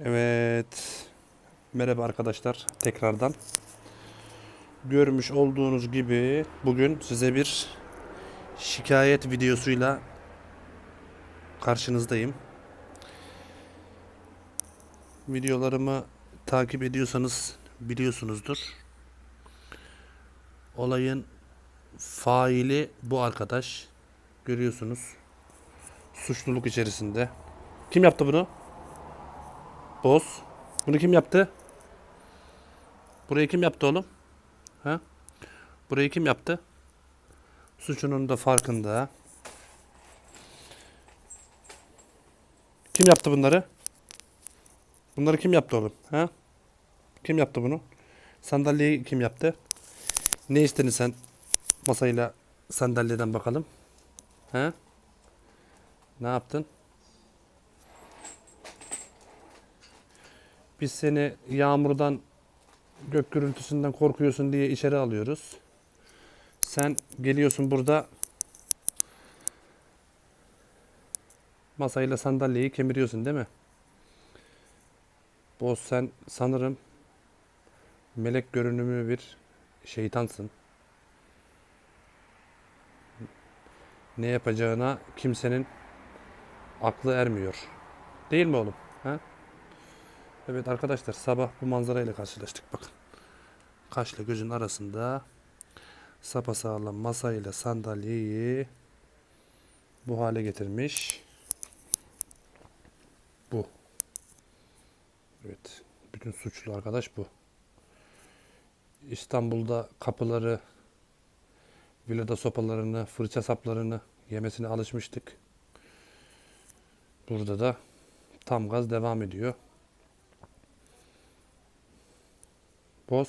Evet. Merhaba arkadaşlar tekrardan. Görmüş olduğunuz gibi bugün size bir şikayet videosuyla karşınızdayım. Videolarımı takip ediyorsanız biliyorsunuzdur. Olayın faili bu arkadaş. Görüyorsunuz. Suçluluk içerisinde. Kim yaptı bunu? Boz. Bunu kim yaptı? Burayı kim yaptı oğlum? Ha? Burayı kim yaptı? Suçunun da farkında. Kim yaptı bunları? Bunları kim yaptı oğlum? Ha? Kim yaptı bunu? Sandalyeyi kim yaptı? Ne istedin sen masayla sandalyeden bakalım? Ha? Ne yaptın? Biz seni yağmurdan, gök gürültüsünden korkuyorsun diye içeri alıyoruz. Sen geliyorsun burada masayla sandalyeyi kemiriyorsun değil mi? Boz sen sanırım melek görünümlü bir şeytansın. Ne yapacağına kimsenin aklı ermiyor. Değil mi oğlum? Ha? Evet arkadaşlar sabah bu manzarayla karşılaştık bakın. Kaşla gözün arasında sapasağlam masayla sandalyeyi bu hale getirmiş. Bu. Evet. Bütün suçlu arkadaş bu. İstanbul'da kapıları, villada sopalarını, fırça saplarını yemesine alışmıştık. Burada da tam gaz devam ediyor. Boz.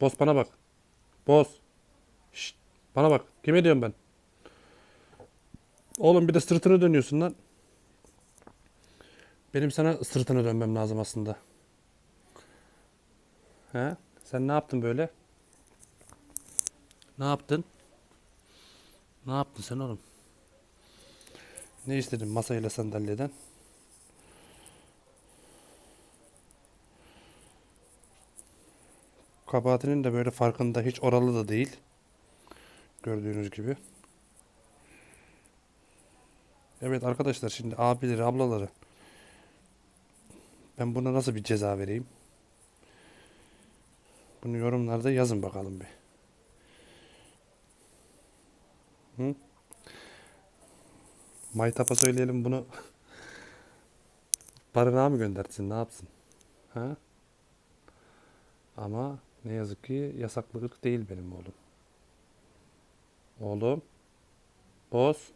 Boz bana bak. Boz. Şşt, bana bak. Kime diyorum ben? Oğlum bir de sırtını dönüyorsun lan. Benim sana sırtını dönmem lazım aslında. He? Sen ne yaptın böyle? Ne yaptın? Ne yaptın sen oğlum? Ne istedin masayla sandalyeden? Kabahatinin de böyle farkında hiç oralı da değil. Gördüğünüz gibi. Evet arkadaşlar şimdi abileri ablaları ben buna nasıl bir ceza vereyim? Bunu yorumlarda yazın bakalım bir. Hı? Maytap'a söyleyelim bunu barınağa mı göndersin ne yapsın? Ha? Ama ne yazık ki yasaklı ırk değil benim oğlum. Oğlum. Boz.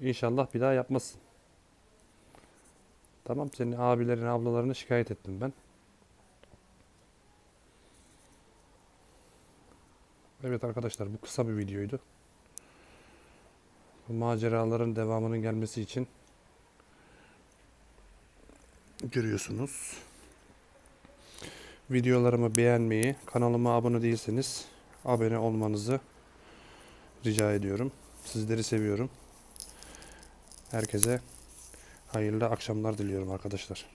İnşallah bir daha yapmasın. Tamam senin abilerini ablalarını şikayet ettim ben. Evet arkadaşlar bu kısa bir videoydu. Bu maceraların devamının gelmesi için görüyorsunuz. Videolarımı beğenmeyi, kanalıma abone değilseniz abone olmanızı rica ediyorum. Sizleri seviyorum. Herkese hayırlı akşamlar diliyorum arkadaşlar.